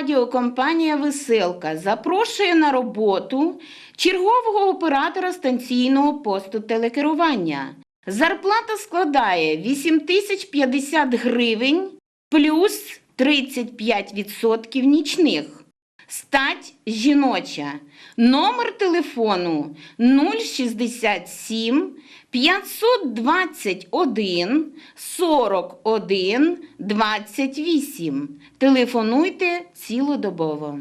Телерадіокомпанія Веселка запрошує на роботу чергового оператора станційного посту телекерування. Зарплата складає 8050 гривень плюс 35% нічних. Стать жіноча. Номер телефону 067 521 41 28. Телефонуйте цілодобово.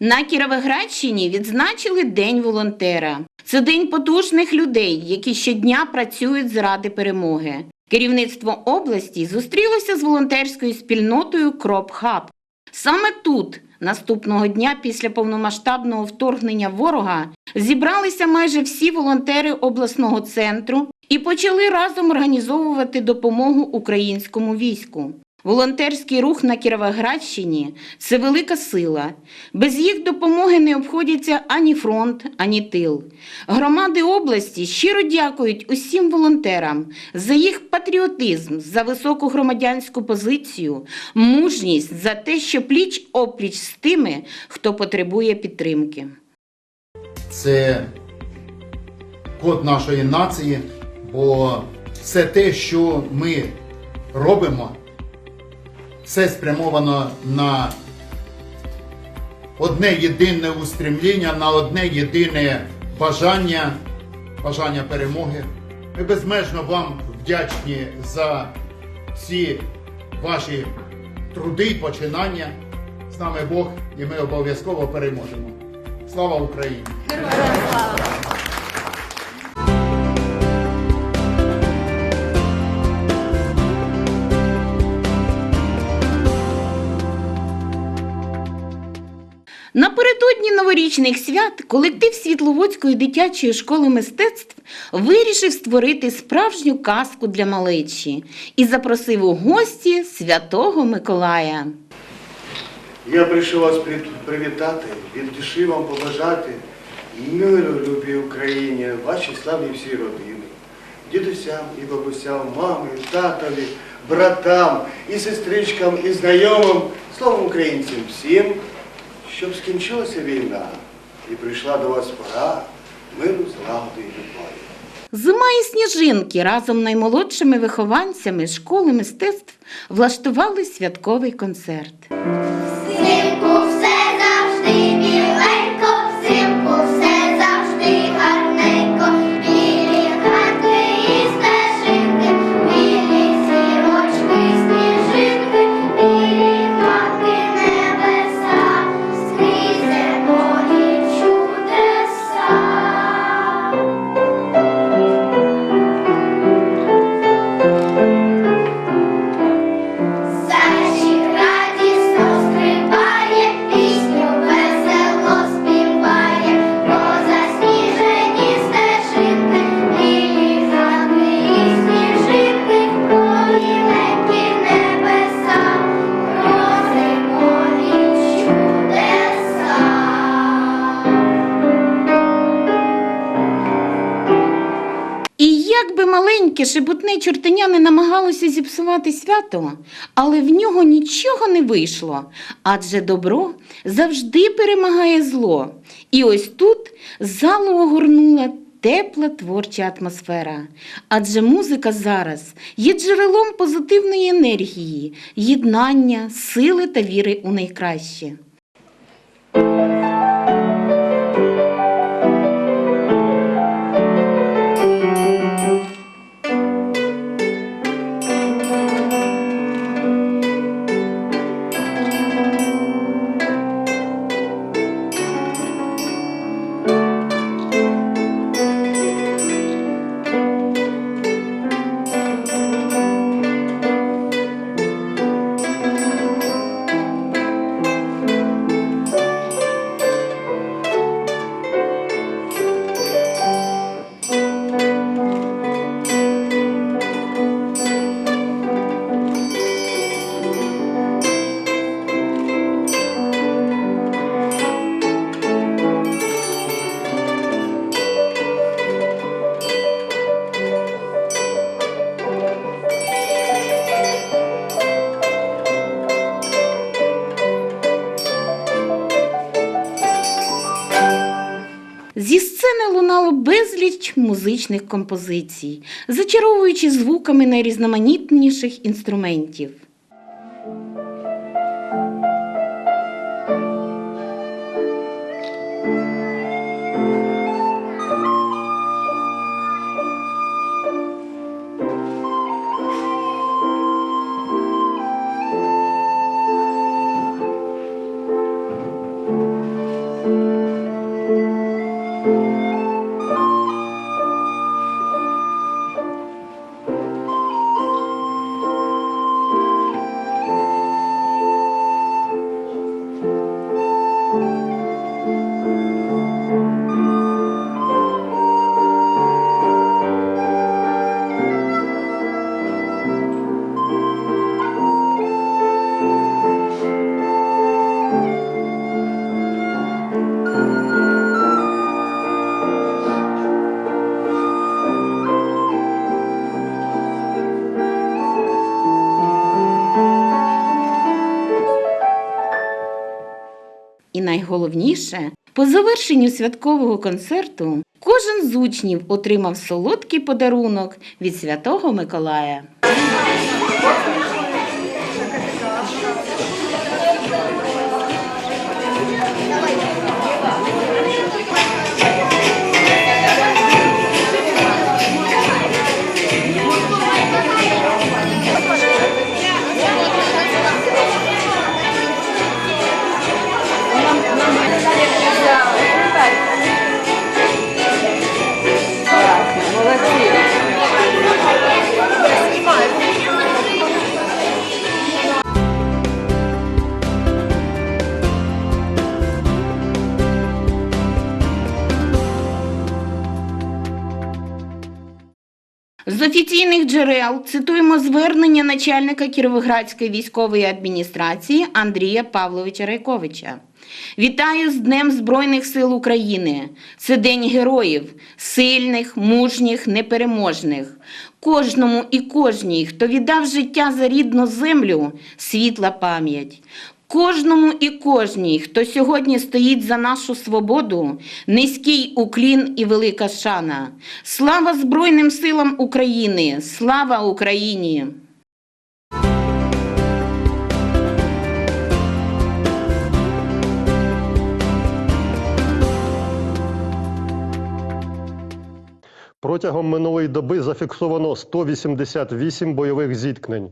На Кіровоградщині відзначили День волонтера. Це день потужних людей, які щодня працюють заради перемоги. Керівництво області зустрілося з волонтерською спільнотою Кроп Хаб. Саме тут, наступного дня після повномасштабного вторгнення ворога, зібралися майже всі волонтери обласного центру і почали разом організовувати допомогу українському війську. Волонтерський рух на Кіровоградщині це велика сила. Без їх допомоги не обходяться ані фронт, ані тил. Громади області щиро дякують усім волонтерам за їх патріотизм, за високу громадянську позицію, мужність за те, що пліч опліч з тими, хто потребує підтримки. це код нашої нації, бо все те, що ми робимо, все спрямовано на одне єдине устремління, на одне єдине бажання, бажання перемоги. Ми безмежно вам вдячні за всі ваші труди і починання. З нами Бог, і ми обов'язково переможемо. Слава Україні! Напередодні новорічних свят колектив Світловодської дитячої школи мистецтв вирішив створити справжню казку для малечі і запросив у гості святого Миколая. Я прийшов вас привітати, від вам побажати миру, любі Україні, вашій славній всій родини, дідусям і бабусям, мамі, татові, братам, і сестричкам, і знайомим, словом українцям всім, щоб скінчилася війна і прийшла до вас пора миру, злагоди і любові. Зима і сніжинки разом з наймолодшими вихованцями школи мистецтв влаштували святковий концерт. Маленьке шебутне чортеня не намагалося зіпсувати свято, але в нього нічого не вийшло, адже добро завжди перемагає зло. І ось тут залу огорнула тепла творча атмосфера. Адже музика зараз є джерелом позитивної енергії, єднання, сили та віри у найкраще. Зі сцени лунало безліч музичних композицій, зачаровуючи звуками найрізноманітніших інструментів. Найголовніше, по завершенню святкового концерту кожен з учнів отримав солодкий подарунок від Святого Миколая. З офіційних джерел цитуємо звернення начальника Кіровоградської військової адміністрації Андрія Павловича Райковича. Вітаю з Днем Збройних сил України. Це День героїв, сильних, мужніх, непереможних. Кожному і кожній, хто віддав життя за рідну землю, світла пам'ять. Кожному і кожній, хто сьогодні стоїть за нашу свободу, низький уклін і велика шана. Слава Збройним силам України! Слава Україні! Протягом минулої доби зафіксовано 188 бойових зіткнень.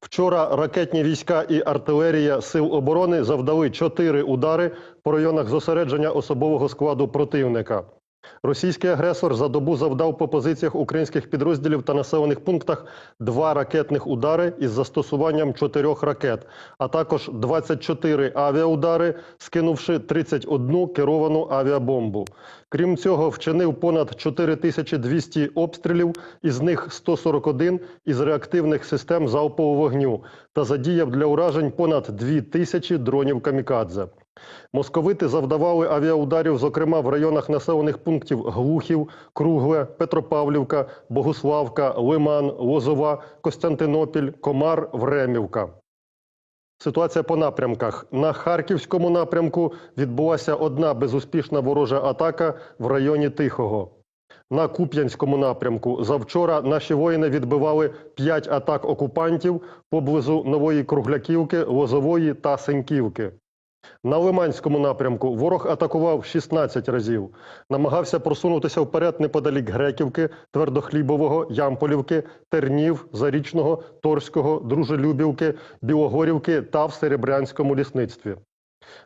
Вчора ракетні війська і артилерія Сил оборони завдали чотири удари по районах зосередження особового складу противника. Російський агресор за добу завдав по позиціях українських підрозділів та населених пунктах два ракетних удари із застосуванням чотирьох ракет, а також 24 авіаудари, скинувши 31 керовану авіабомбу. Крім цього, вчинив понад 4200 обстрілів, із них 141 із реактивних систем залпового вогню та задіяв для уражень понад 2000 дронів камікадзе. Московити завдавали авіаударів, зокрема в районах населених пунктів Глухів, Кругле, Петропавлівка, Богуславка, Лиман, Лозова, Костянтинопіль, Комар, Времівка. Ситуація по напрямках. На Харківському напрямку відбулася одна безуспішна ворожа атака в районі Тихого. На Куп'янському напрямку завчора наші воїни відбивали 5 атак окупантів поблизу Нової Кругляківки, Лозової та Сеньківки. На Лиманському напрямку ворог атакував 16 разів. Намагався просунутися вперед неподалік Греківки, Твердохлібового, Ямполівки, Тернів, Зарічного, Торського, Дружелюбівки, Білогорівки та в Серебрянському лісництві.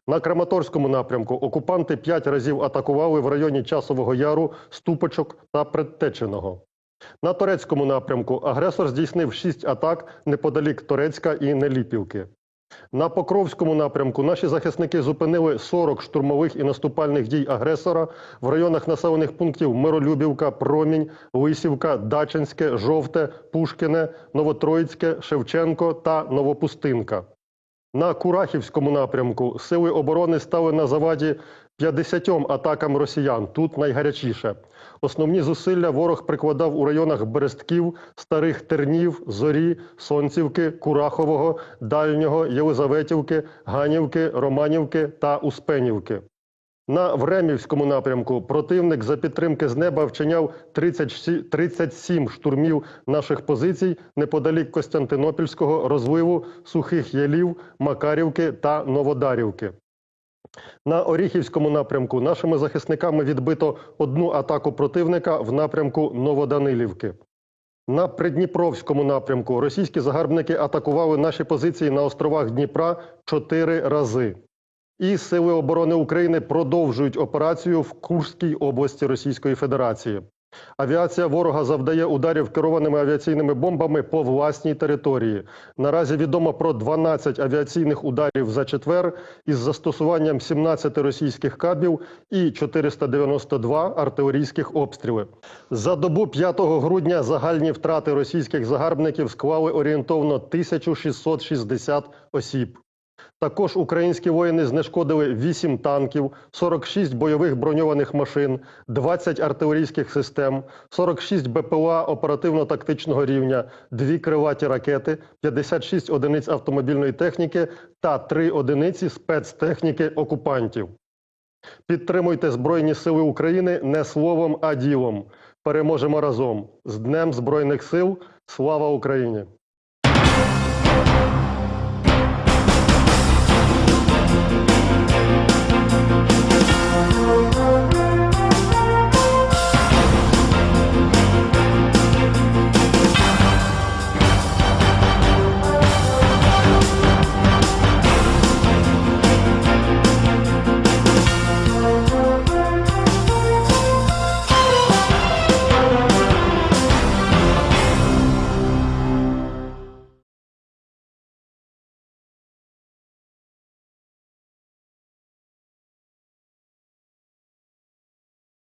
На Краматорському напрямку окупанти 5 разів атакували в районі Часового Яру, Ступочок та Предтеченого. На Торецькому напрямку агресор здійснив 6 атак неподалік Торецька і Неліпівки. На Покровському напрямку наші захисники зупинили 40 штурмових і наступальних дій агресора в районах населених пунктів Миролюбівка, Промінь, Лисівка, Дачинське, Жовте, Пушкіне, Новотроїцьке, Шевченко та Новопустинка. На Курахівському напрямку сили оборони стали на заваді 50 атакам росіян. Тут найгарячіше. Основні зусилля ворог прикладав у районах Берестків, Старих Тернів, Зорі, Сонцівки, Курахового, Дальнього, Єлизаветівки, Ганівки, Романівки та Успенівки. На Времівському напрямку противник за підтримки з неба вчиняв 37 37 штурмів наших позицій неподалік Костянтинопільського розливу Сухих Ялів, Макарівки та Новодарівки. На Оріхівському напрямку нашими захисниками відбито одну атаку противника в напрямку Новоданилівки. На Придніпровському напрямку російські загарбники атакували наші позиції на островах Дніпра чотири рази. І Сили оборони України продовжують операцію в Курській області Російської Федерації. Авіація ворога завдає ударів керованими авіаційними бомбами по власній території. Наразі відомо про 12 авіаційних ударів за четвер із застосуванням 17 російських кабів і 492 артилерійських обстріли. За добу 5 грудня загальні втрати російських загарбників склали орієнтовно 1660 осіб. Також українські воїни знешкодили 8 танків, 46 бойових броньованих машин, 20 артилерійських систем, 46 БПЛА оперативно-тактичного рівня, 2 крилаті ракети, 56 одиниць автомобільної техніки та 3 одиниці спецтехніки окупантів. Підтримуйте Збройні Сили України не словом, а ділом. Переможемо разом. З Днем Збройних сил! Слава Україні!